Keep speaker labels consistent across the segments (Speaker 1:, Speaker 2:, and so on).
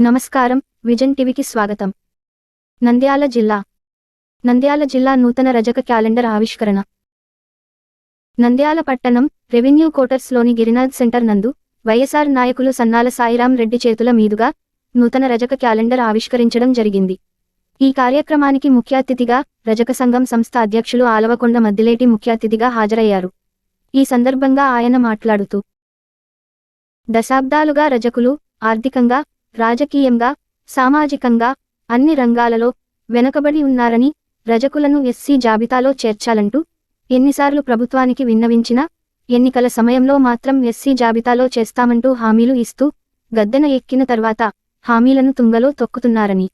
Speaker 1: నమస్కారం విజన్ టీవీకి స్వాగతం. నంద్యాల జిల్లా. నంద్యాల జిల్లా నూతన రజక క్యాలెండర్ ఆవిష్కరణ. నంద్యాల పట్టణం రెవెన్యూ కోటర్స్లోని గిరినాథ్ సెంటర్ నందు వైఎస్ఆర్ నాయకులు సన్నాల సాయిరాం రెడ్డి చేతుల మీదుగా నూతన రజక క్యాలెండర్ ఆవిష్కరించడం జరిగింది. ఈ కార్యక్రమానికి ముఖ్య అతిథిగా రజక సంఘం సంస్థ అధ్యక్షులు ఆలవకొండ మద్దిలేటి ముఖ్య అతిథిగా హాజరయ్యారు. ఈ సందర్భంగా ఆయన మాట్లాడుతూ దశాబ్దాలుగా రజకులు ఆర్థికంగా రాజకీయంగా సామాజికంగా అన్ని రంగాలలో వెనుకబడి ఉన్నారని రజకులను ఎస్సీ జాబితాలో చేర్చాలంటూ ఎన్నిసార్లు ప్రభుత్వానికి విన్నవించినా ఎన్నికల సమయంలో మాత్రం ఎస్సీ జాబితాలో చేస్తామంటూ హామీలు ఇస్తూ గద్దెన ఎక్కిన తర్వాత హామీలను తుంగలో తొక్కుతున్నారని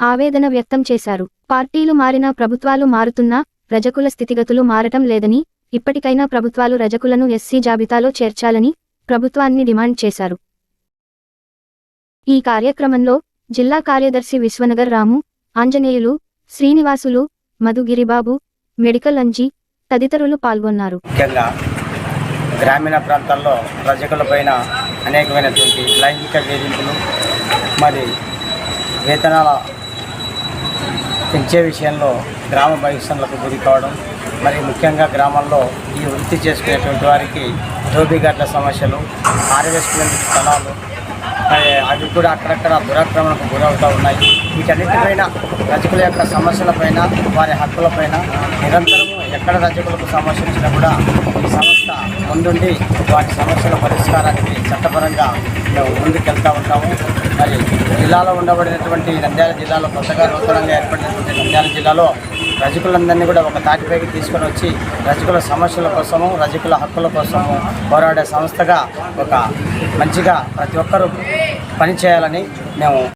Speaker 1: ఆవేదన వ్యక్తం చేశారు. పార్టీలు మారినా ప్రభుత్వాలు మారుతున్నా రజకుల స్థితిగతులు మారటం లేదని ఇప్పటికైనా ప్రభుత్వాలు రజకులను ఎస్సీ జాబితాలో చేర్చాలని ప్రభుత్వాన్ని డిమాండ్ చేశారు. ఈ కార్యక్రమంలో జిల్లా కార్యదర్శి విశ్వనగర్ రాము ఆంజనేయులు శ్రీనివాసులు మధుగిరిబాబు మెడికల్ అంజీ తదితరులు పాల్గొన్నారు.
Speaker 2: ముఖ్యంగా గ్రామీణ ప్రాంతాల్లో ప్రజలపైన అనేకమైనటువంటి లైంగిక వేధింపులు మరి వేతనాల పెంచే విషయంలో గ్రామ బహిష్కరణలకు గురి కావడం మరి ముఖ్యంగా గ్రామాల్లో ఈ వృత్తి చేసుకునేటువంటి వారికి దోబిగడ్ల సమస్యలు హార్వెస్ట్మెంట్ స్థలాలు అవి కూడా అక్కడక్కడ దురాక్రమణకు గురవుతూ ఉన్నాయి. వీటన్నిటిపైన రజకుల యొక్క సమస్యలపైన వారి హక్కులపైన నిరంతరము ఎక్కడ రజకులకు సమస్య వచ్చినా కూడా ఈ సంస్థ ముందుండి వాటి సమస్యల పరిష్కారానికి చట్టపరంగా మేము ముందుకెళ్తూ ఉంటాము. మరి జిల్లాలో ఉండబడినటువంటి నంద్యాల జిల్లాలో కొత్తగా నూతనంగా ఏర్పడినటువంటి నంద్యాల జిల్లాలో రజకులందరినీ కూడా ఒక తాటిపైకి తీసుకొని వచ్చి రజకుల సమస్యల కోసము రజకుల హక్కుల కోసము పోరాడే సంస్థగా ఒక మంచిగా ప్రతి ఒక్కరూ పనిచేయాలని మేము